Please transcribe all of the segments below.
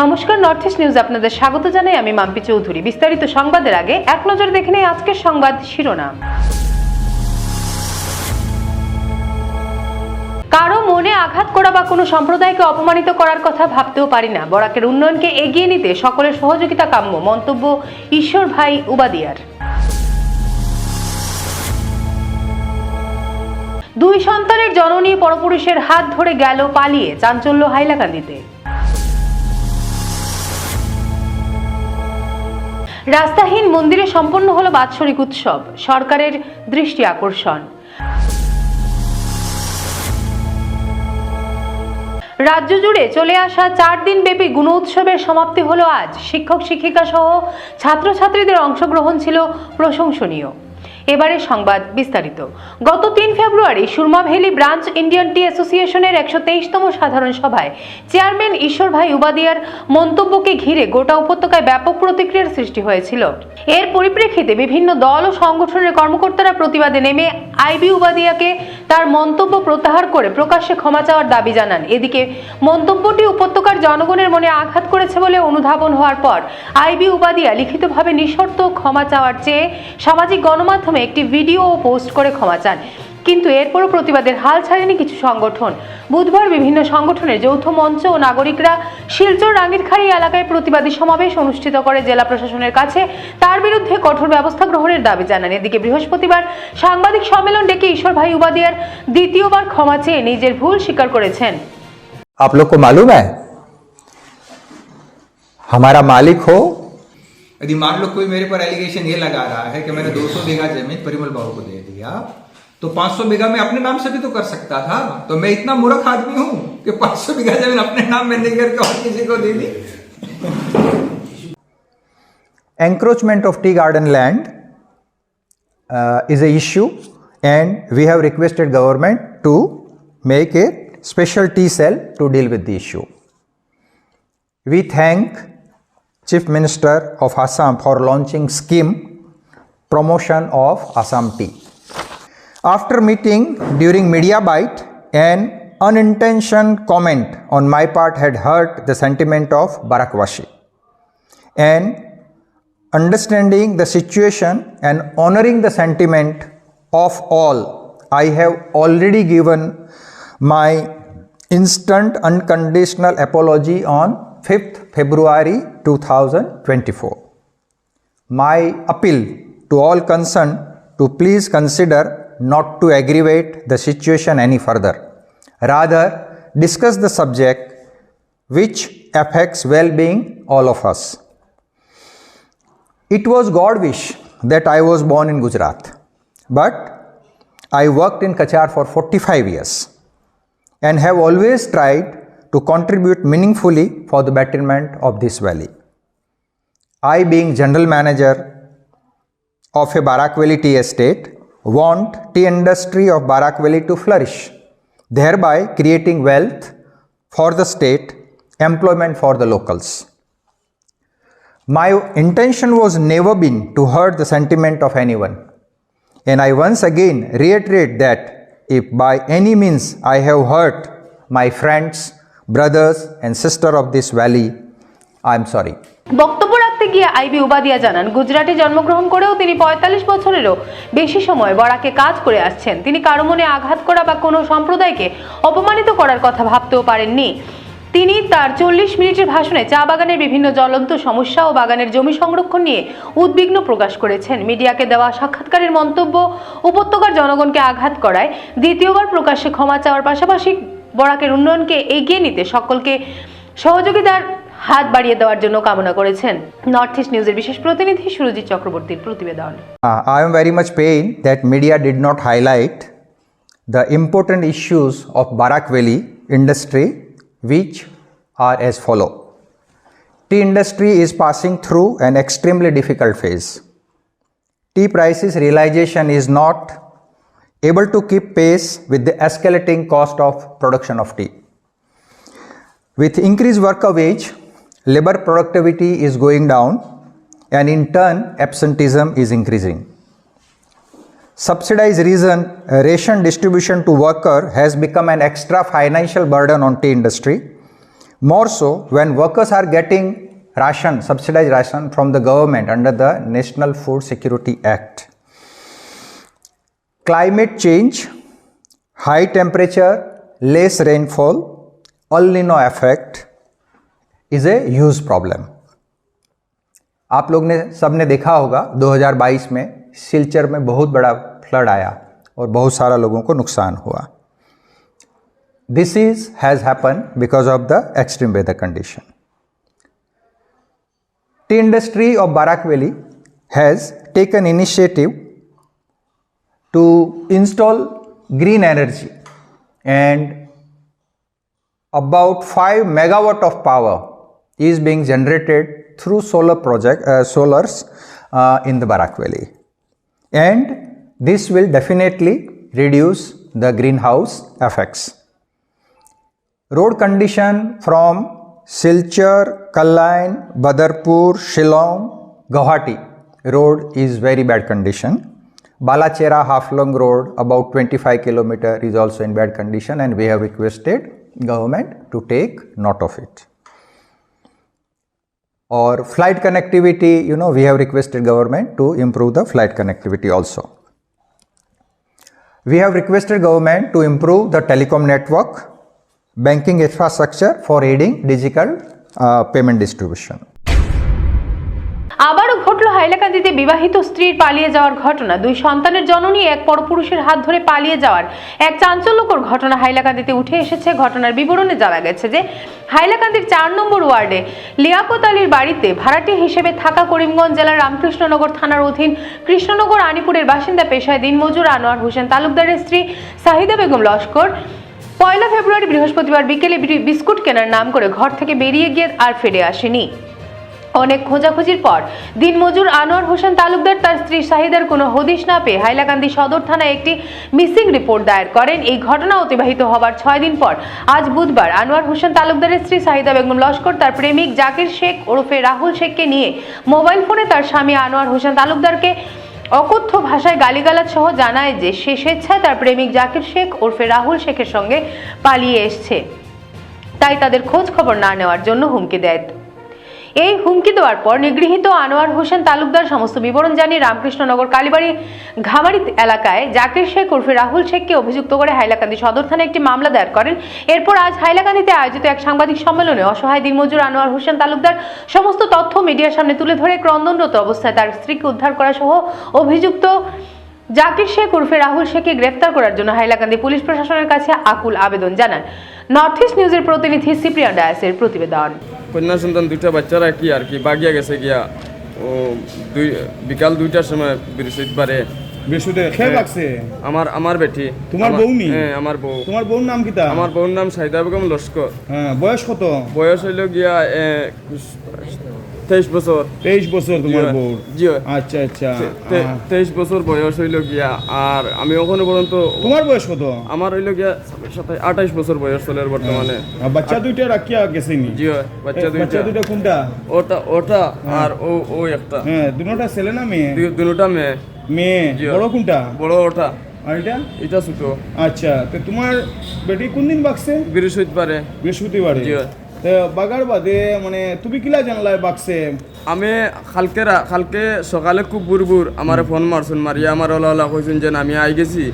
নমস্কার north east news আপনাদের স্বাগত জানাই। আমি মাম্পি চৌধুরী। বিস্তারিত সংবাদের আগে এক নজর দেখে নেই আজকের সংবাদ শিরোনাম। কারও মনে আঘাত করা বা কোনো সম্প্রদায়কে অপমানিত করার কথা ভাবতেও পারি না। বরাকের উন্নয়নকে এগিয়ে নিতে সকলের সহযোগিতা কাম্য, মন্তব্য ঈশ্বর ভাই উবাদিয়ার। দুই সন্তানের জননী পরপুরুষের হাত ধরে গেল পালিয়ে, চাঞ্চল্য হাইলাকান্দিতে। রাস্তাহীন মন্দিরে সম্পন্ন হলো বাৎসরিক উৎসব, সরকারের দৃষ্টি আকর্ষণ। রাজ্য জুড়ে চলে আসা চার দিন ব্যাপী গুণ উৎসবের সমাপ্তি হলো আজ। শিক্ষক শিক্ষিকা সহ ছাত্রছাত্রীদের অংশগ্রহণ ছিল প্রশংসনীয়। এবারে সংবাদ বিস্তারিত। গত তিন ফেব্রুয়ারি Surma valley branch Indian tea অ্যাসোসিয়েশনের একশো তেইশতম সাধারণ সভায় চেয়ারম্যান ঈশ্বর ভাই উবাদিয়ার মন্তব্যকে ঘিরে গোটা উপত্যকায় ব্যাপক প্রতিক্রিয়ার সৃষ্টি হয়েছিল। এর পরিপ্রেক্ষিতে বিভিন্ন দল ও সংগঠনের কর্মকর্তারা প্রতিবাদে নেমে আইবি উবাদিয়াকে তার মন্তব্য প্রত্যাহার করে প্রকাশ্যে ক্ষমা চাওয়ার দাবি জানান। এদিকে মন্তব্যটি উপত্যকার জনগণের মনে আঘাত করেছে বলে অনুধাবন হওয়ার পর আইবি উবাদিয়া লিখিতভাবে নিঃশর্ত ক্ষমা চাওয়ার চেয়ে সামাজিক গণমাধ্যমে একটি ভিডিও ও পোস্ট করে ক্ষমা চান কিন্তু এরপরও প্রতিবাদের হাল ছাড়েনি কিছু সংগঠন বুধবার বিভিন্ন সংগঠনের যৌথ মঞ্চ ও নাগরিকরা শিলচর রাঙ্গিরখাড়ি এলাকায় প্রতিবাদী সমাবেশ অনুষ্ঠিত করে জেলা প্রশাসনের কাছে তার বিরুদ্ধে কঠোর ব্যবস্থা গ্রহণের দাবি জানান এদিকে বৃহস্পতিবার সাংবাদিক সম্মেলন ডেকে ঈশ্বর ভাই উবাদিয়ার দ্বিতীয়বার ক্ষমা চেয়ে নিজের ভুল স্বীকার করেছেন आप लोग को मालूम है हमारा मालिक हो यदि मान लो कोई मेरे पर एलिगेशन ये लगा रहा है कि मैंने 200 सौ बीघा ज़मीन परिमल बाबू को दे दिया तो 500 सौ बीघा में अपने नाम से भी तो कर सकता था। तो मैं इतना मूर्ख आदमी हूँ कि 500 सौ बीघा ज़मीन अपने नाम में नहीं करके और किसी को दे दी। Encroachment of tea garden land is a issue and we have requested government to make a special tea cell to deal with the issue we thank chief minister of assam for launching scheme promotion of assam tea. After meeting during media bite an unintentional comment on my part had hurt the sentiment of barakwashi and understanding the situation and honoring the sentiment of all, I have already given my instant unconditional apology on 5th February 2024. My appeal to all concerned to please consider not to aggravate the situation any further. Rather, discuss the subject which affects well-being all of us. It was God wish that I was born in Gujarat, but I worked in Kachar for 45 years and have always tried to contribute meaningfully for the betterment of this valley. I, being general manager of a Barak Valley tea estate, want tea industry of Barak Valley to flourish, thereby creating wealth for the state, employment for the locals. My intention was never been to hurt the sentiment of anyone. And I once again reiterate that if by any means I have hurt my friends, brothers, and sister of this valley, I am sorry. বক্তব্য রাখতে গিয়ে IB উবাদিয়া জানান। গুজরাটে জন্মগ্রহণ করেও তিনি পঁয়তাল্লিশ বছরেরও বেশি সময় বরাকে কাজ করে আসছেন। তিনি কারও মনে আঘাত করা বা কোনো সম্প্রদায়কে অপমানিত করার কথা ভাবতেও পারেননি। তিনি তার চল্লিশ মিনিটের ভাষণে চা বাগানের বিভিন্ন জ্বলন্ত সমস্যা ও বাগানের জমি সংরক্ষণ নিয়ে উদ্বিগ্ন প্রকাশ করেছেন। মিডিয়াকে দেওয়া সাক্ষাৎকারের মন্তব্য উপত্যকার জনগণকে আঘাত করায় দ্বিতীয়বার প্রকাশ্যে ক্ষমা চাওয়ার পাশাপাশি বরাকের উন্নয়নকে এগিয়ে নিতে সকলকে সহযোগিতার হাত বাড়িয়ে দেওয়ার জন্য কামনা করেছেন। নর্থ ইস্ট নিউজের বিশেষ প্রতিনিধি সুরজিৎ চক্রবর্তীর প্রতিবেদন। I am very much pain that media did not highlight the important issues of Barak valley industry which are as follow tea industry is passing through an extremely difficult phase tea prices realisation is not able to keep pace with the escalating cost of production of tea. With increased worker wage, labor productivity is going down and in turn absenteeism is increasing. Subsidized reason, uh, ration distribution to worker has become an extra financial burden on tea industry More so, when workers are getting ration, subsidized ration from the government under the National Food Security Act. Climate change high temperature less rainfall El Nino effect is a huge problem आप लोग ने, सबने देखा होगा 2022 में सिलचर में बहुत बड़ा फ्लड आया और बहुत सारा लोगों को नुकसान हुआ। This is has happen because of the extreme weather condition tea industry of Barak valley has taken initiative to install green energy and about 5 megawatt of power is being generated through solar project uh, solars uh, in the Barak Valley and this will definitely reduce the greenhouse effects road condition from Silchar, Kallain, Badarpur, Shillong, Guwahati road is very bad condition. Balachera Haflong road about 25 kilometer is also in bad condition and we have requested government to take note of it. Or flight connectivity, you know, we have requested government to improve the flight connectivity also. We have requested government to improve the telecom network, banking infrastructure for aiding digital uh, payment distribution. আবারও ঘটল হাইলাকান্দিতে বিবাহিত স্ত্রীর পালিয়ে যাওয়ার ঘটনা। দুই সন্তানের জননী এক পরপুরুষের হাত ধরে পালিয়ে যাওয়ার এক চাঞ্চল্যকর ঘটনা হাইলাকান্দিতে উঠে এসেছে। ঘটনার বিবরণে জানা গেছে যে, হাইলাকান্দির চার নম্বর ওয়ার্ডে লিয়াকত আলীর বাড়িতে ভাড়াটি হিসেবে থাকা করিমগঞ্জ জেলার রামকৃষ্ণনগর থানার অধীন কৃষ্ণনগর আনিপুরের বাসিন্দা পেশায় দিনমজুর আনোয়ার হোসেন তালুকদারের স্ত্রী সাহিদা বেগম লস্কর পয়লা ফেব্রুয়ারি বৃহস্পতিবার বিকেলে বিস্কুট কেনার নাম করে ঘর থেকে বেরিয়ে গিয়ে আর ফিরে আসেনি। অনেক খোঁজাখুঁজির পর দিনমজুর আনোয়ার হোসেন তালুকদার তার স্ত্রী শাহিদার কোনো হদিশ না পেয়ে হাইলাকান্দি সদর থানায় একটি মিসিং রিপোর্ট দায়ের করেন। এই ঘটনা অতিবাহিত হবার ছয় দিন পর আজ বুধবার আনোয়ার হোসেন তালুকদারের স্ত্রী শাহিদা বেগম লস্কর তার প্রেমিক জাকির শেখ ওরফে রাহুল শেখকে নিয়ে মোবাইল ফোনে তার স্বামী আনোয়ার হোসেন তালুকদারকে অকথ্য ভাষায় গালিগালাজ সহ জানায় যে সে স্বেচ্ছায় তার প্রেমিক জাকির শেখ ওরফে রাহুল শেখের সঙ্গে পালিয়ে এসছে। তাই তাদের খোঁজ খবর না নেওয়ার জন্য হুমকি দেয়। এই হুমকি দেওয়ার পর নিগৃহীত আনোয়ার হোসেন তালুকদার সমস্ত বিবরণ জানিয়ে রামকৃষ্ণনগর কালীবাড়ি ঘামারি এলাকায় জাকির শেখ ওরফে রাহুল শেখকে অভিযুক্ত করে হাইলাকান্দি সদর থানায় একটি মামলা দায়ের করেন। এরপর আজ হাইলাকান্দিতে আয়োজিত এক সাংবাদিক সম্মেলনে অসহায় দিনমজুর আনোয়ার হোসেন তালুকদার সমস্ত তথ্য মিডিয়ার সামনে তুলে ধরে ক্রন্দনরত অবস্থায় তার স্ত্রীকে উদ্ধার করা সহ অভিযুক্ত জাকির শেখ উর্ফে রাহুল শেখকে গ্রেফতার করার জন্য হাইলাকান্দি পুলিশ প্রশাসনের কাছে আকুল আবেদন জানান। নর্থ ইস্ট নিউজের প্রতিনিধি সিপ্রিয়ান ডায়াসের প্রতিবেদন। কন্যা সন্তান দুইটা বাচ্চারা কি আর কি? বাগিয়া গেছে গিয়া। ও দুই বিকাল দুইটার সময় বৃহস্পতিবারে লাগছে আমার আমার বেটি। তোমার আমার- বউ নি? হ্যাঁ আমার বউ। তোমার বোন নাম কিতা আমার বউর নাম সাইদা বেগম লস্কর। হ্যাঁ বয়স কত? বয়স হইল গিয়া তেইশ বছর। তেইশ বছর তোমার জি, বউর জি। আচ্ছা আচ্ছা। তেইশ বছর বয়স হইল গিয়া আর আমি ওখানে পর্যন্ত তোমার বয়স কত? আমার হইল গিয়া সাতাশ আঠাইশ বছর বয়স চলে বর্তমানে। বাচ্চা দুইটা রাখিয়া গেছেনি? জি বাচ্চা দুইটা। দুইটা কোনটা? ওটা ওটা আর ও ও একটা। হ্যাঁ দুটা ছেলে না মেয়ে? দুই- দুটা মেয়ে। মেয়ে। বড় কোনটা? বড় ওটা। আর এটা? এটা ছোট। আচ্ছা তো তোমার বেটি কোন দিন বাকছে বৃহস্পতিবারে। বৃহস্পতিবারে। জি। বাগার বাদে মানে তুমি কিলা জানলাই বাকছে আমি খালকে রা- খালকে সকালে খুব বুরবুর আমার ফোন মারছুন মারিয়া আমার ওলা ওলা কইছুন যে আমি আই গেছি।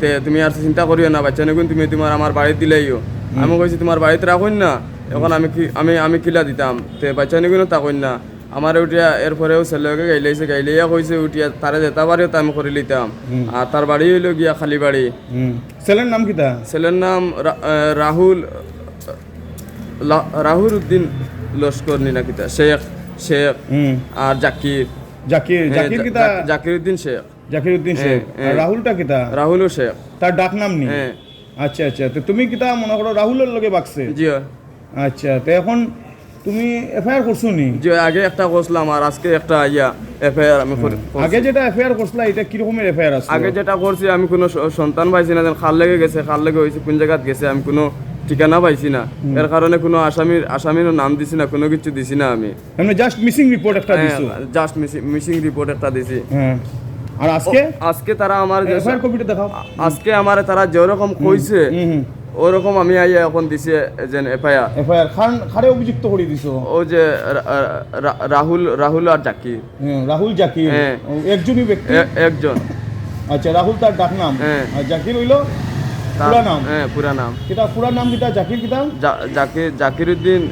তে তুমি আর চিন্তা করিও না বাচ্চা নেগুন তুমি তোমার আমার বাড়িতে দিলাইও আমি কইছি তোমার বাড়িতে রাখুন না এখন আমি কি আমি আমি কিলা দিতাম তে বাচ্চা নেগুন তা কইন না আমার উঠিয়া এরপরেও ছেলেকে গাইলাইছে গাইলাইয়া কইছে উঠিয়া তারে যেতা বাড়িও আমি করে লিতাম আর তার বাড়ি হইল গিয়া খালি বাড়ি ছেলের নাম কিতা? ছেলের নাম রাহুল রাহুল উদ্দিন লস্কর নিনাকিতা শেখ শেখ আর জাকির। জাকির হ্যাঁ, জাকির কিতা? জাকির উদ্দিন শেখ। জাকির উদ্দিন শেখ। হ্যাঁ, হ্যাঁ। রাহুলটা কিতা? রাহুলও শেখ। তার ডাক নাম নি আচ্ছা আচ্ছা। তো তুমি কিতা মনে করো রাহুলের লগে বাকছে জি আচ্ছা তো এখন তুমি এফআইআর করছ নি? জি আগে একটা করছিলাম আর আজকে একটা ইয়া এফআইআর আমি করি- আগে যেটা এফআইআর করছিলা এটা কি রকমের এফআইআর আছে আগে যেটা করছি আমি কোনো সন্তান পাইছি না খাল লেগে গেছে খাল লেগে হয়েছে কোন জায়গাত গেছে আমি কোনো ঠিকানা পাইছি না। এর কারণে কোনো আসামির আসামির নাম দিছি না কোনো কিছু দিছি না আমি। মানে জাস্ট মিসিং রিপোর্ট একটা দিছো? জাস্ট মিসিং রিপোর্ট একটা দিছি। আর আজকে? আজকে তারা আমার যে- এফআইআর কপিটা দেখাও। আজকে আমার তারা যেরকম কইছে হুম হুম। ওরকম আমি আইয়া এখন দিছে যে এফআইআর এফআইআর খান খারে অভিযুক্ত করে দিছো? ও যে রাহুল রাহুল আর জাকির হ্যাঁ, রাহুল জাকির হ্যাঁ। একজনই ব্যক্তি? একজন। আচ্ছা রাহুল তার ডাক নাম। হ্যাঁ। আর জাকির হইল পুরা নাম? হ্যাঁ পুরা নাম। কিতা পুরা নাম কিতা জাকির কিতা? জাকির জাকিরউদ্দিন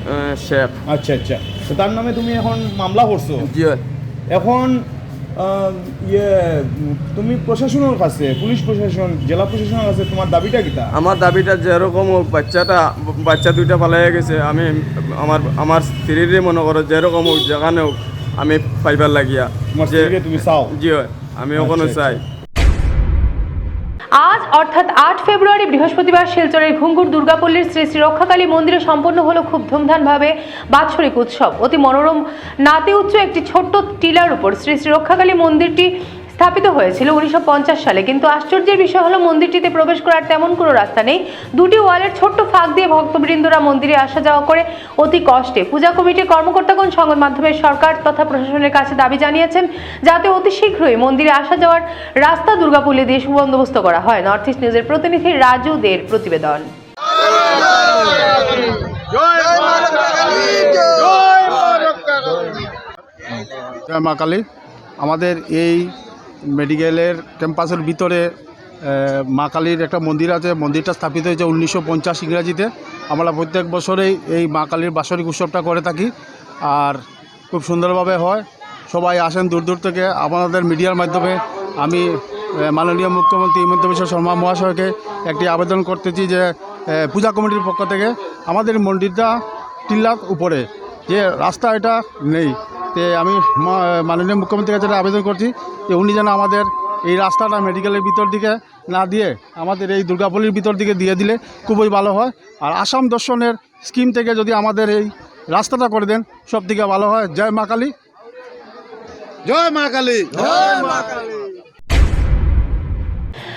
শেখ। আচ্ছা আচ্ছা। তো তার নামে তুমি এখন মামলা করছ? জি এখন ইয়ে তুমি প্রশাসনের কাছে পুলিশ প্রশাসন জেলা প্রশাসনের কাছে তোমার দাবিটা কিতা? আমার দাবিটা যেরকম বাচ্চাটা বাচ্চা দুইটা পালাই গেছে আমি আমার আমার স্ত্রীরে মনে করো যেরকম হোক যেখানে হোক আমি পাইবার লাগিয়া। তুমি চাও? জি হয়। আমি ওখানে আচ্ছা, চাই। আজ, অর্থাৎ আট ফেব্রুয়ারি, বৃহস্পতিবার শিলচরের ঘুঙ্গুর দুর্গাপল্লীর শ্রী শ্রী রক্ষাকালী মন্দিরে সম্পন্ন হলো খুব ধুমধামভাবে বাৎসরিক উৎসব। অতি মনোরম নাতি উচ্চ একটি ছোট্ট টিলার উপর শ্রী শ্রী রক্ষাকালী মন্দিরটি স্থাপিত হয়েছিল উনিশশো পঞ্চাশ সালে। কিন্তু আশ্চর্যের বিষয় হলো মন্দিরটিতে প্রবেশ করার তেমন কোনো রাস্তা নেই। দুটি ওয়ালের ছোট্ট ফাঁক দিয়ে ভক্তবৃন্দরা মন্দিরে আসা যাওয়া করে অতি কষ্টে। পূজা কমিটির কর্মকর্তাগণ সংবাদ মাধ্যমে সরকার তথা প্রশাসনের কাছে দাবি জানিয়েছেন যাতে অতি শীঘ্রই মন্দিরে আসা যাওয়ার রাস্তা দুর্গাপুলে দিয়ে সুবন্দোবস্ত করা হয়। নর্থ ইস্ট নিউজের প্রতিনিধি রাজু দের প্রতিবেদন জয় মা কালী। আমাদের এই মেডিকেলের ক্যাম্পাসের ভিতরে মা কালীর একটা মন্দির আছে, মন্দিরটা স্থাপিত হয়েছে উনিশশো পঞ্চাশ ইংরাজিতে। আমরা প্রত্যেক বছরেই এই মা কালীর বাৎসরিক উৎসবটা করে থাকি। আর খুব সুন্দরভাবে হয়। সবাই আসেন দূর দূর থেকে। আপনাদের মিডিয়ার মাধ্যমে আমি মাননীয় মুখ্যমন্ত্রী হিমন্ত বিশ্ব শর্মা মহাশয়কে একটি আবেদন করতেছি যে পূজা কমিটির পক্ষ থেকে আমাদের মন্দিরটা টিল্লার উপরে। যে রাস্তা এটা নেই। তে আমি মা- মাননীয় মুখ্যমন্ত্রীর কাছে আবেদন করছি যে উনি যেন আমাদের এই রাস্তাটা মেডিকেলের ভিতর দিকে না দিয়ে আমাদের এই দুর্গাপল্লির ভিতর দিকে দিয়ে দিলে খুবই ভালো হয়। আর আসাম দর্শনের স্কিম থেকে যদি আমাদের এই রাস্তাটা করে দেন সব থেকে ভালো হয়। জয় মা কালী। জয় মা কালী।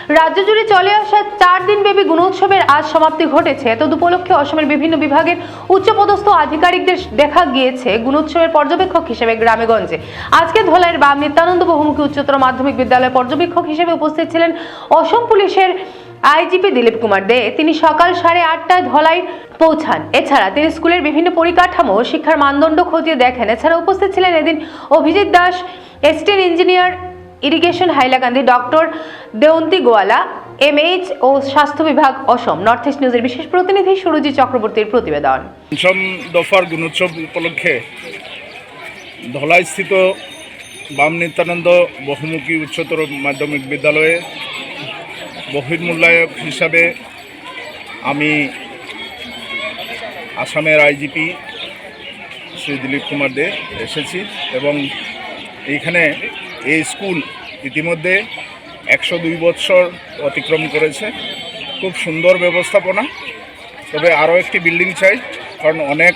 রাজ্য জুড়ে চলে আসা চার দিন ব্যাপী গুণোৎসবের আজ সমাপ্তি ঘটেছে। তদুপলক্ষে অসমের বিভিন্ন বিভাগের উচ্চপদস্থ আধিকারিকদের দেখা গিয়েছে গুণোৎসবের পর্যবেক্ষক হিসেবে গ্রামেগঞ্জে। আজকে ধলাইয়ের বাম নিত্যানন্দ বহুমুখী উচ্চতর মাধ্যমিক বিদ্যালয়ের পর্যবেক্ষক হিসেবে উপস্থিত ছিলেন অসম পুলিশের আইজিপি দিলীপ কুমার দে। তিনি সকাল সাড়ে আটটায় ধলাই পৌঁছান। এছাড়া তিনি স্কুলের বিভিন্ন পরিকাঠামো, শিক্ষার মানদণ্ড খতিয়ে দেখেন। এছাড়া উপস্থিত ছিলেন এদিন Abhijit Das এস্টেন engineer irrigation Hailakandi doctor Deonti Goala, MH ও স্বাস্থ্য বিভাগ অসম নর্থ ইস্ট নিউজের বিশেষ প্রতিনিধি সুরজিৎ চক্রবর্তীর প্রতিবেদন। পঞ্চম দফার গুণোৎসব উপলক্ষে ধলাইস্থিত বাম নিত্যানন্দ বহুমুখী উচ্চতর মাধ্যমিক বিদ্যালয়ে বহির্মূল্যায়ক হিসাবে আমি আসামের আইজিপি শ্রী দিলীপ কুমার দে এসেছি এবং এইখানে এই স্কুল ইতিমধ্যে একশো দুই বৎসর অতিক্রম করেছে। খুব সুন্দর ব্যবস্থাপনা, তবে আরও একটি বিল্ডিং চাই, কারণ অনেক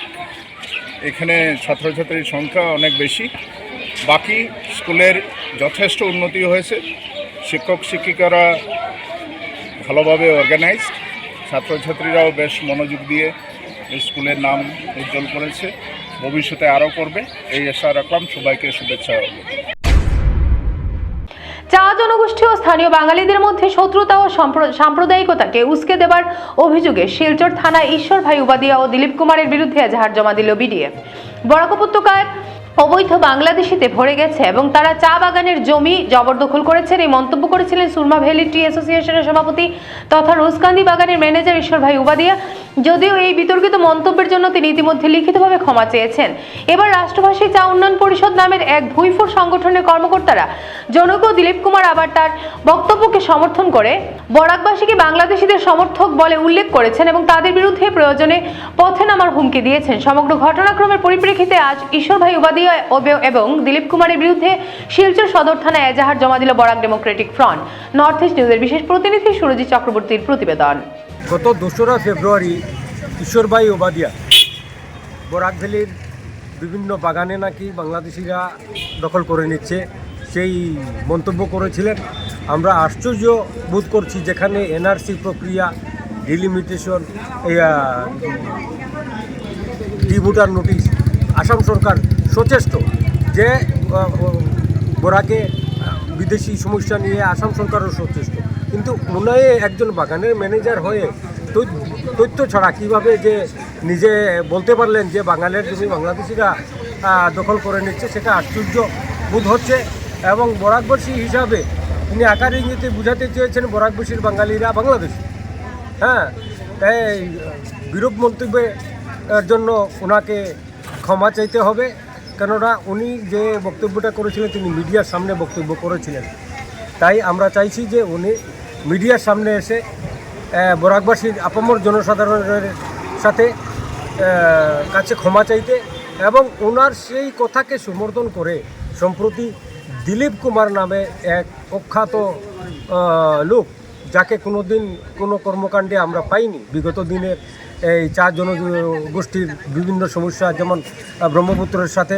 এখানে ছাত্রছাত্রীর সংখ্যা অনেক বেশি। বাকি স্কুলের যথেষ্ট উন্নতি হয়েছে। শিক্ষক, শিক্ষিকারা ভালোভাবে অর্গানাইজড ছাত্রছাত্রীরাও বেশ মনোযোগ দিয়ে এই স্কুলের নাম উজ্জ্বল করেছে। ভবিষ্যতে আরও করবে, এই আশা রাখলাম। সবাইকে শুভেচ্ছা। চা জনগোষ্ঠী ও স্থানীয় বাঙালিদের মধ্যে শত্রুতা ও সাম্প্রদায়িকতাকে উস্কে দেবার অভিযোগে শিলচর থানা ঈশ্বর ভাই উপাধিয়া ও দিলীপ কুমারের বিরুদ্ধে এজাহার জমা দিল বিডিএফ। বরাক উপত্যকায় অবৈধ বাংলাদেশিতে ভরে গেছে এবং তারা চা বাগানের জমি জবরদখল করেছেন। এই মন্তব্য করেছিলেন সুরমা ভ্যালি টি অ্যাসোসিয়েশনের সভাপতি তথা রোজকান্দি বাগানের ম্যানেজার ঈশ্বর ভাই উবাদিয়া। যদিও এই বিতর্কিত মন্তব্যের জন্য তিনি ইতিমধ্যে লিখিতভাবে ক্ষমা চেয়েছেন। এবার রাষ্ট্রভাষী চা উন্নয়ন পরিষদ নামের এক ভুইফোর সংগঠনের কর্মকর্তারা জনক দিলীপ কুমার আবার তার বক্তব্যকে সমর্থন করে বরাকবাসীকে বাংলাদেশিদের সমর্থক বলে উল্লেখ করেছেন এবং তাদের বিরুদ্ধে প্রয়োজনে পথে নামার হুমকি দিয়েছেন। সমগ্র ঘটনাক্রমের পরিপ্রেক্ষিতে আজ ঈশ্বর ভাই উবাদিয়া এবং দিলীপ কুমারের বিরুদ্ধে শিলচর সদর থানায় এজাহার জমা দিল Barak democratic front. North east নিউজের বিশেষ প্রতিনিধি সুরজিৎ চক্রবর্তীর প্রতিবেদন। গত দোসরা ফেব্রুয়ারি কিশোরবাই ওবাদিয়া, বরাক ভ্যালির বিভিন্ন বাগানে নাকি বাংলাদেশিরা দখল করে নিচ্ছে, সেই মন্তব্য করেছিলেন। আমরা আশ্চর্য বোধ করছি যেখানে এনআরসি প্রক্রিয়া, delimitation D voter notice, Assam সরকার সচেষ্ট যে বরাকে বিদেশি সমস্যা নিয়ে আসাম সরকারও সচেষ্ট। কিন্তু উনায়ে একজন বাগানের ম্যানেজার হয়ে তথ্য ছাড়া কীভাবে যে নিজে বলতে পারলেন যে বাঙালির জমি বাংলাদেশিরা দখল করে নিচ্ছে, সেটা আশ্চর্য বোধ হচ্ছে। এবং বরাকবাসী হিসাবে তিনি আকার ইঙ্গিতে বুঝাতে চেয়েছেন বরাকবাসীর বাঙালিরা বাংলাদেশি। হ্যাঁ তাই বিরূপ মন্তব্যের জন্য ওনাকে ক্ষমা চাইতে হবে। কেননা উনি যে বক্তব্যটা করেছিলেন, তিনি মিডিয়ার সামনে বক্তব্য করেছিলেন। তাই আমরা চাইছি যে উনি মিডিয়ার সামনে এসে বরাকবাসীর আপামর জনসাধারণের সাথে কাছে ক্ষমা চাইতে এবং ওনার সেই কথাকে সমর্থন করে সম্প্রতি দিলীপ কুমার নামে এক প্রখ্যাত লোক, যাকে কোনো দিন কোনো কর্মকাণ্ডে আমরা পাইনি। বিগত দিনের এই চার জনগোষ্ঠীর বিভিন্ন সমস্যা, যেমন ব্রহ্মপুত্রের সাথে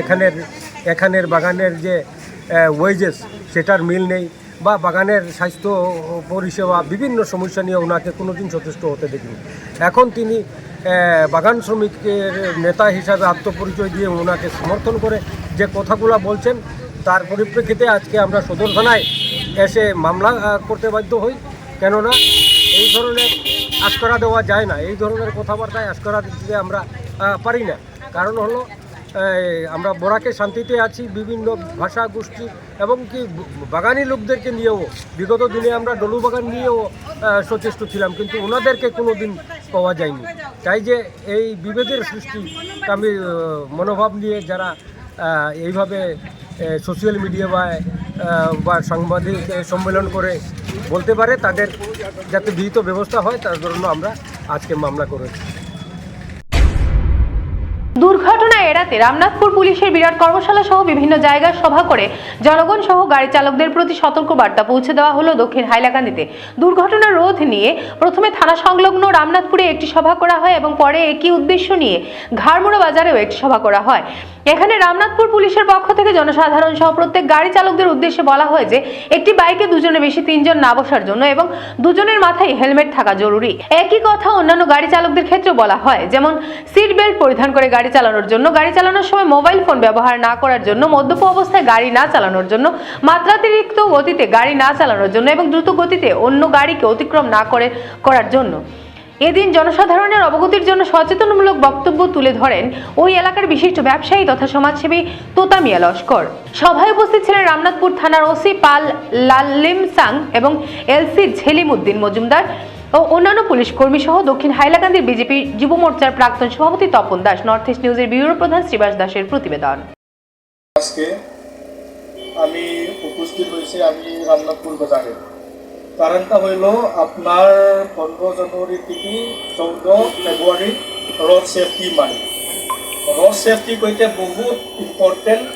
এখানের এখানের বাগানের যে ওয়েজেস সেটার মিল নেই বা বাগানের স্বাস্থ্য পরিষেবা বিভিন্ন সমস্যা নিয়ে ওনাকে কোনো দিন যথেষ্ট হতে দেখিনি। এখন তিনি বাগান শ্রমিকের নেতা হিসাবে আত্মপরিচয় দিয়ে ওনাকে সমর্থন করে যে কথাগুলো বলছেন, তার পরিপ্রেক্ষিতে আজকে আমরা সদর থানায় এসে মামলা করতে বাধ্য হই। কেননা, এই ধরনের আশকরা দেওয়া যায় না। এই ধরনের কথাবার্তায় আশকরা দিতে আমরা পারি না। কারণ হলো আমরা বরাকে শান্তিতে আছি, বিভিন্ন ভাষা গোষ্ঠী এবং কি বাগানি লোকদেরকে নিয়েও, বিগত দিনে আমরা ডলু বাগান নিয়েও সচেষ্ট ছিলাম, কিন্তু ওনাদেরকে কোনো দিন পাওয়া যায়নি। তাই যে এই বিভেদের সৃষ্টি, আমি মনোভাব নিয়ে যারা এইভাবে সোশ্যাল মিডিয়া বা বা সাংবাদিক সম্মেলন করে বলতে পারে তাদের যাতে বিহিত ব্যবস্থা হয় তার জন্য আমরা আজকে মামলা করেছি। দুর্ঘটনা এড়াতে রামনাথপুর পুলিশের বিরাট কর্মশালা সহ বিভিন্ন জায়গায় সভা করে জনগণ সহ গাড়ি চালকদের প্রতি সতর্ক বার্তা পৌঁছে দেওয়া হলো দক্ষিণ হাইলাকান্দিতে। দুর্ঘটনা রোধ নিয়ে প্রথমে থানা সংলগ্ন রামনাথপুরে একটি সভা করা হয় এবং পরে একই উদ্দেশ্য নিয়ে ঘাড়মুড়া বাজারেও একটি সভা করা হয়। এখানে রামনাথপুর পুলিশের পক্ষ থেকে জনসাধারণ সহ প্রত্যেক গাড়ি চালকদের উদ্দেশ্যে বলা হয় যে, একটি বাইকে দুজনে বেশি তিনজন না বসার জন্য এবং দুজনের মাথায় হেলমেট থাকা জরুরি। একই কথা অন্যান্য গাড়ি চালকদের ক্ষেত্রে বলা হয়, যেমন সিট বেল্ট পরিধান করে গাড়ি চালানোর জন্য। গাড়ি চালানোর সময় মোবাইল ফোন ব্যবহার না করার জন্য, মদ্যপ অবস্থায় গাড়ি না চালানোর জন্য, মাত্রাতিরিক্ত গতিতে গাড়ি না চালানোর জন্য এবং দ্রুত গতিতে অন্য গাড়িকে অতিক্রম না করে, করার জন্য। এদিন জনসাধারণের অবগতির জন্য সচেতনমূলক বক্তব্য তুলে ধরেন ওই এলাকার বিশিষ্ট ব্যবসায়ী তথা সমাজসেবী তোতামিয়া লস্কর। সভায় উপস্থিত ছিলেন রামনাথপুর থানার ওসি পাল লাল্লিম সাং এবং এলসি ঝেলিমুদ্দিন মজুমদার। ও অন্যান্য পুলিশ কর্মী সহ দক্ষিণ হাইলাকান্দির বিজেপি যুব মোর্চার প্রাক্তন সভাপতি তপন দাস, নর্থ ইস্ট নিউজের ব্যুরো প্রধান শ্রীবাস দাসের প্রতিবেদন। আজকে আমি উপস্থিত হয়েছি আমি রামনাথপুর বাজারে। কারণটা হইল আপনার পনেরো জানুয়ারি থেকে চৌদ্দ ফেব্রুয়ারি রোড সেফটি মানে। রোড সেফটি কইতে বহুত ইম্পর্টেন্ট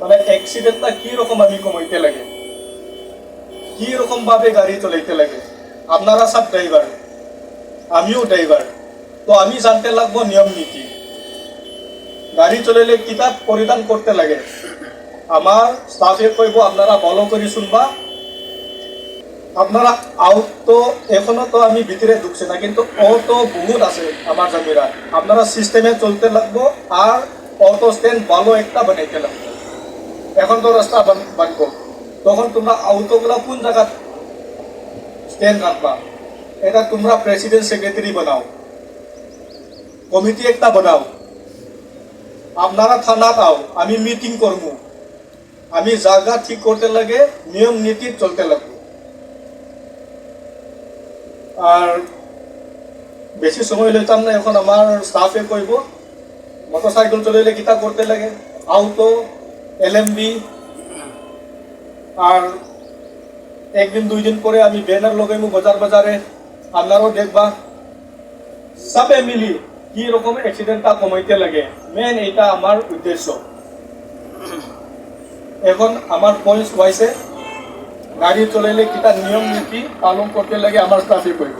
মানে অ্যাক্সিডেন্টটা কি রকম আমি কমাইতে লাগে? কি রকম ভাবে গাড়ি চলাইতে লাগে? আপনারা সব ড্রাইভার আমিও ড্রাইভার তো আমি জানতে লাগবো নিয়ম নীতি। গাড়ি চলাইলে কিতাব পরিধান করতে লাগে? আমার স্টাফে কইব, আপনারা ফলো করে শুনবা। আপনারা আউট তো এখনও তো আমি ভিতরে ঢুকছি না, কিন্তু অটো বহুত আছে আমার জমিরা। আপনারা সিস্টেমে চলতে লাগবো আর অটো স্ট্যান্ড ভালো একটা বানাইতে লাগবো। এখন তো রাস্তা বান- বানবো। তখন তোমরা আউটোগুলা কোন জায়গা স্ট্যান্ড রাখবা এটা তোমরা প্রেসিডেন্ট সেক্রেটারি বানাও। কমিটি একটা বানাও। আপনারা থানা পাও, আমি মিটিং করব। আমি জায়গা ঠিক করতে লাগে, নিয়ম নীতি চলতে লাগবে। আর বেশি সময় লইতাম না, এখন আমার স্টাফে কইব মোটর সাইকেল চলাইলে কিতা করতে লাগে? আউটো এল এম বি আর একদিন দুই দিন পরে আমি ব্যানার লগাইমু বাজার বাজারে, আপনারাও দেখবা। সবে মিলি কি রকম অ্যাক্সিডেন্টটা কমাইতে লাগে। মেন এটা আমার উদ্দেশ্য। এখন আমার পয়েন্ট ওয়াইসে গাড়ি চলাইলে কিটা নিয়ম নীতি পালন করতে লাগে আমার ট্রাফিক করব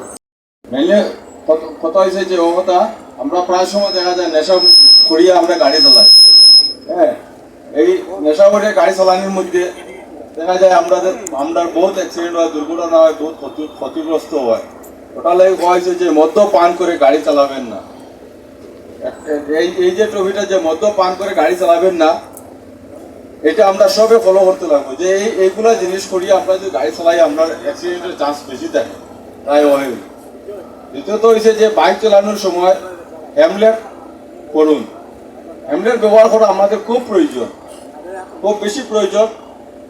মেইনলি কথা হয়েছে যে ও কথা, আমরা প্রায় সময় দেখা যায় নেশা করিয়া আমরা গাড়ি চালাই। হ্যাঁ এই নেশা করে গাড়ি চালানোর মধ্যে দেখা যায় আমাদের আমরা বহুত অ্যাক্সিডেন্ট হয়, দুর্ঘটনা হয়, বহুত ক্ষতি, ক্ষতিগ্রস্ত হয়। ওটা লাগে হয়েছে যে মদ্য পান করে গাড়ি চালাবেন না। এই এই যে ট্রফিটা যে মদ্য পান করে গাড়ি চালাবেন না, এটা আমরা সবে ফলো করতে লাগবো। যে এই, এইগুলা জিনিস করিয়ে আমরা যদি গাড়ি চালাই, আমরা অ্যাক্সিডেন্টের চান্স বেশি থাকে তাই হয়। দ্বিতীয়ত হয়েছে যে বাইক চালানোর সময় হ্যামলেট করুন। হ্যামলেট ব্যবহার করা আমাদের খুব প্রয়োজন। খুব বেশি প্রয়োজন।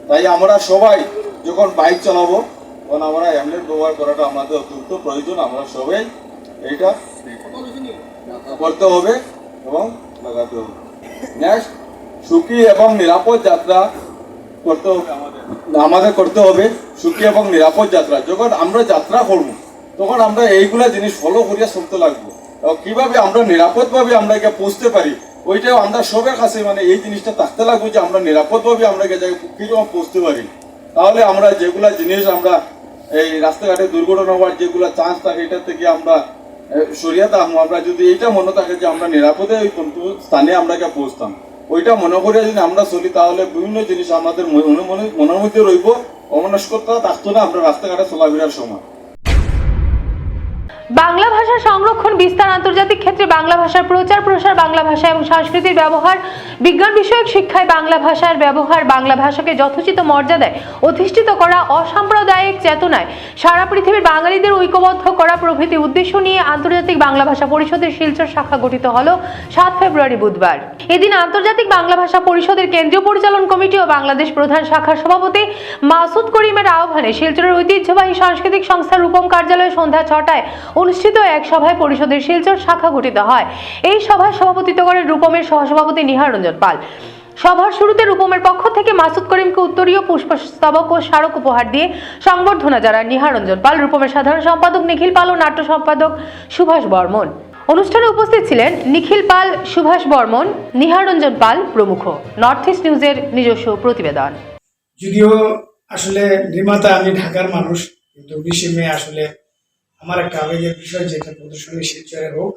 তাই আমরা সবাই যখন বাইক চালাবো, তখন আমরা হেমলেট ব্যবহার করাটা আমাদের অত্যন্ত প্রয়োজন। আমরা সবাই এইটা করতে হবে এবং লাগাতে হবে। নেক্সট সুখী এবং নিরাপদ যাত্রা করতে হবে আমাদের। আমাদের করতে হবে সুখী এবং নিরাপদ যাত্রা। যখন আমরা যাত্রা করব, তখন আমরা এইগুলা জিনিস ফলো করিয়া চলতে লাগবো। কীভাবে আমরা নিরাপদভাবে আমরা একে পৌঁছতে পারি? ওইটাও আমরা সবার কাছে মানে এই জিনিসটা থাকতে লাগবে যে আমরা নিরাপদভাবে আমরা কীরকম পৌঁছতে পারি। তাহলে আমরা যেগুলা জিনিস আমরা এই রাস্তাঘাটে দুর্ঘটনা হওয়ার যেগুলা চান্স থাকে এটা থেকে আমরা সরিয়ে থাকব আমরা যদি এইটা মনে থাকে যে আমরা নিরাপদে ওই স্থানে আমরা গিয়ে পৌঁছতাম। ওইটা মনে করে যদি আমরা চলি, তাহলে বিভিন্ন জিনিস আমাদের মনে মনে, মনের মধ্যে রইব। অমনস্কতা থাকতো না আমরা রাস্তাঘাটে চলাফেরার সময়। বাংলা ভাষা সংরক্ষণ বিস্তার আন্তর্জাতিক ক্ষেত্রে বাংলা ভাষার প্রচার, প্রসার, বাংলা ভাষা এবং সংস্কৃতির ব্যবহার, বিজ্ঞান বিষয়ক শিক্ষায় বাংলা ভাষার ব্যবহার, বাংলা ভাষাকে যথোচিত মর্যাদায় অধিষ্ঠিত করা অসাম্প্রদায়িক চেতনায়, সারা পৃথিবীর বাঙালিদের ঐক্যবদ্ধ করা প্রভৃতি উদ্দেশ্য নিয়ে আন্তর্জাতিক বাংলা ভাষা পরিষদের শিলচর শাখা গঠিত হল সাত ফেব্রুয়ারি বুধবার। এদিন আন্তর্জাতিক বাংলা ভাষা পরিষদের কেন্দ্রীয় পরিচালন কমিটি ও বাংলাদেশ প্রধান শাখার সভাপতি মাসুদ করিমের আহ্বানে শিলচরের ঐতিহ্যবাহী সাংস্কৃতিক সংস্থার রূপম কার্যালয়ে সন্ধ্যা ছটায় অনুষ্ঠিত এক সভায় পরিষদের শিলচর শাখা গঠিত হয়। এই সভায় সভাপতিত্ব করেন রূপমের সহসভাপতি নিহার রঞ্জন পাল। সভার শুরুতে রূপমের পক্ষ থেকে মাসুদ করিমকে উত্তরীয় পুষ্পস্তবক ও স্মারক উপহার দিয়ে সংবর্ধনা জানান নিহার রঞ্জন পাল, রূপমের সাধারণ সম্পাদক নিখিল পাল ও নাট্য সম্পাদক সুভাষ বর্মন। অনুষ্ঠানে উপস্থিত ছিলেন নিখিল পাল, সুভাষ বর্মন নিহার রঞ্জন পাল প্রমুখ। নর্থ ইস্ট নিউজের নিজস্ব প্রতিবেদন। যদিও আসলে নির্মাতা আমি ঢাকার মানুষ, কিন্তু মে আসলে আমার একটা আবেগের বিষয় যেটা প্রদর্শনী শিলচরে হোক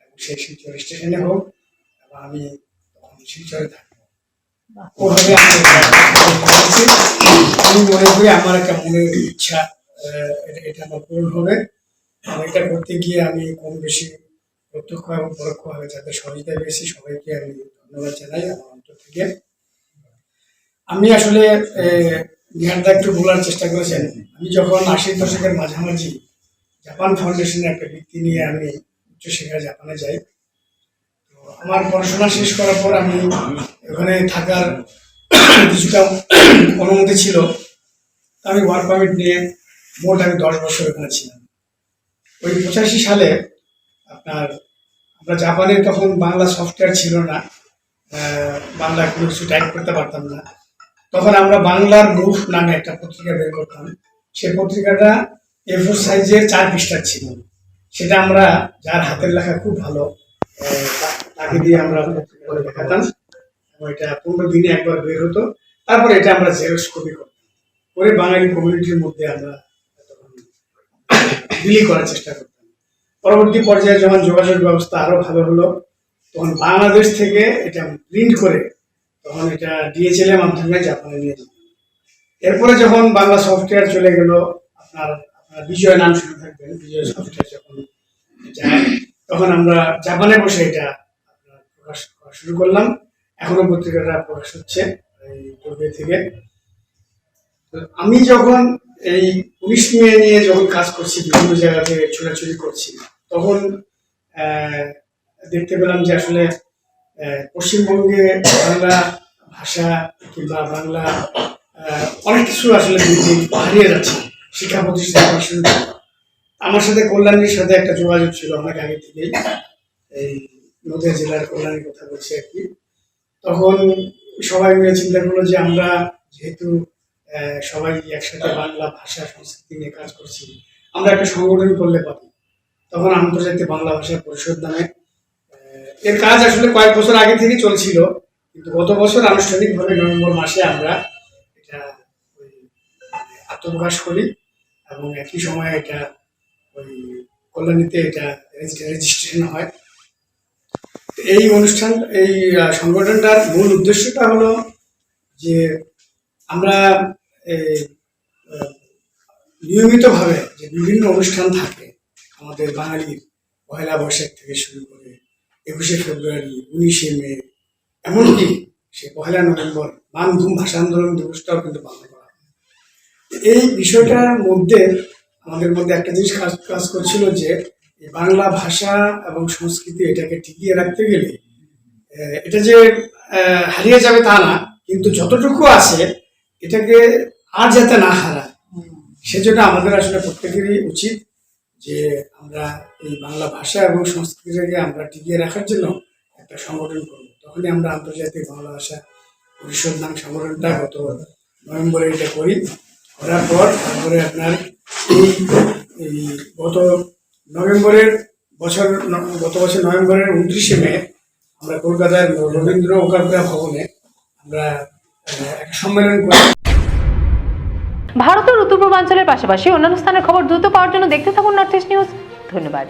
এবং সেই শিলচর স্টেশনে হোক এবং আমি তখন শিলচরে থাকব। ওভাবে আমি মনে করি আমার একটা মনের ইচ্ছা এটা- এটা আমার পূরণ হবে। এবং এটা করতে গিয়ে আমি কম বেশি প্রত্যক্ষ এবং পরোক্ষভাবে যাদের সহযোগিতা পেয়েছি সবাইকে আমি ধন্যবাদ জানাই আমার অন্তর থেকে। আমি আসলে নিহারদা একটু বলার চেষ্টা করেছেন। আমি যখন আশির দশকের মাঝামাঝি জাপান ফাউন্ডেশনের একটা বৃত্তি নিয়ে আমি উচ্চশিক্ষায় জাপানে যাই। তো আমার পড়াশোনা শেষ করার পর আমি ওখানে থাকার কিছুটা অনুমতি ছিল। আমি ওয়ার্ক পারমিট নিয়ে মোট আমি দশ বছর ওখানে ছিলাম। ওই পঁচাশি সালে আপনার, আমরা জাপানে তখন বাংলা সফটওয়্যার ছিল না। বাংলা কোনো কিছু টাইপ করতে পারতাম না। তখন আমরা বাংলার রূপ নামে একটা পত্রিকা বের করতাম। সেই পত্রিকাটা এফোর সাইজের চার পৃষ্ঠার ছিল। সেটা আমরা যার হাতের লেখা খুব ভালো তাকে দিয়ে আমরা করে দেখাতাম। এবং এটা পনেরো দিনে একবার বের হতো। তারপরে এটা আমরা জেরক্স কপি করতাম। করে বাঙালি কমিউনিটির মধ্যে আমরা বিলি করার চেষ্টা করতাম। পরবর্তী পর্যায়ে যখন যোগাযোগ ব্যবস্থা আরও ভালো হলো, তখন বাংলাদেশ থেকে এটা প্রিন্ট করে তখন এটা ডিএচএল মাধ্যমে জাপানে নিয়ে যেত এরপরে যখন বাংলা সফটওয়্যার চলে গেল, আপনার বিজয় নাম শুনে থাকবেন বিজয় সফটওয়্যার যখন তখন আমরা জাপানে বসে এটা প্রকাশ করা শুরু করলাম। এখনও পত্রিকাটা প্রকাশ হচ্ছে এই থেকে। আমি যখন এই পুলিশ নিয়ে নিয়ে যখন কাজ করছি, বিভিন্ন জায়গাতে ছোটাছুটি করছি, তখন দেখতে পেলাম যে আসলে পশ্চিমবঙ্গে বাংলা ভাষা কিংবা বাংলা অনেক কিছু আসলে হারিয়ে যাচ্ছে। শিক্ষা প্রতিষ্ঠান শুরু করে। আমার সাথে কল্যাণীর সাথে একটা যোগাযোগ ছিল অনেক আগে থেকেই। এই নদিয়া জেলার কল্যাণীর কথা বলছি আর কি। তখন সবাই মিলে চিন্তা করল যে আমরা যেহেতু সবাই একসাথে বাংলা ভাষা, সংস্কৃতি নিয়ে কাজ করছি, আমরা একটা সংগঠন করলে পাবো তখন আন্তর্জাতিক বাংলা ভাষা পরিষদ নামে এর কাজ আসলে কয়েক বছর আগে থেকে চলছিল, কিন্তু গত বছর আনুষ্ঠানিকভাবে নভেম্বর মাসে আমরা এটা আত্মপ্রকাশ করি। এবং একই সময়ে এটা ওই কল্যাণীতে এটা রেজিস্ট্রেশন হয়। এই অনুষ্ঠান, এই সংগঠনটার মূল উদ্দেশ্যটা হলো যে আমরা নিয়মিতভাবে যে বিভিন্ন অনুষ্ঠান থাকে আমাদের বাঙালির পয়লা বৈশাখ থেকে শুরু করে একুশে ফেব্রুয়ারি, উনিশে মে, এমনকি সে পয়লা নভেম্বর মানধুম ভাষা আন্দোলন দিবসটাও কিন্তু হয় এই বিষয়টার মধ্যে আমাদের মধ্যে একটা জিনিস কাজ কাজ করছিল যে বাংলা ভাষা এবং সংস্কৃতি এটাকে টিকিয়ে রাখতে গেলে এটা যে হারিয়ে যাবে তা না, কিন্তু যতটুকু আছে এটাকে আর যাতে না হারায়, সেজন্য আমাদের আসলে প্রত্যেকেরই উচিত যে আমরা এই বাংলা ভাষা এবং সংস্কৃতিটাকে আমরা টিকিয়ে রাখার জন্য একটা সংগঠন করব। তখনই আমরা আন্তর্জাতিক বাংলা ভাষা পরিষদ নাম সংগঠনটা গত নভেম্বরে এটা করি। করার পর তারপরে আপনার এই গত নভেম্বরের বছর, গত বছর নভেম্বরের উনত্রিশে মে, আমরা কলকাতার রবীন্দ্র ওকালকা ভবনে আমরা একটা সম্মেলন করি। ভারতের উত্তর পূর্বাঞ্চলের পাশাপাশি অন্যান্য স্থানের খবর দ্রুত পাওয়ার জন্য দেখতে থাকুন নর্থ ইস্ট নিউজ ধন্যবাদ।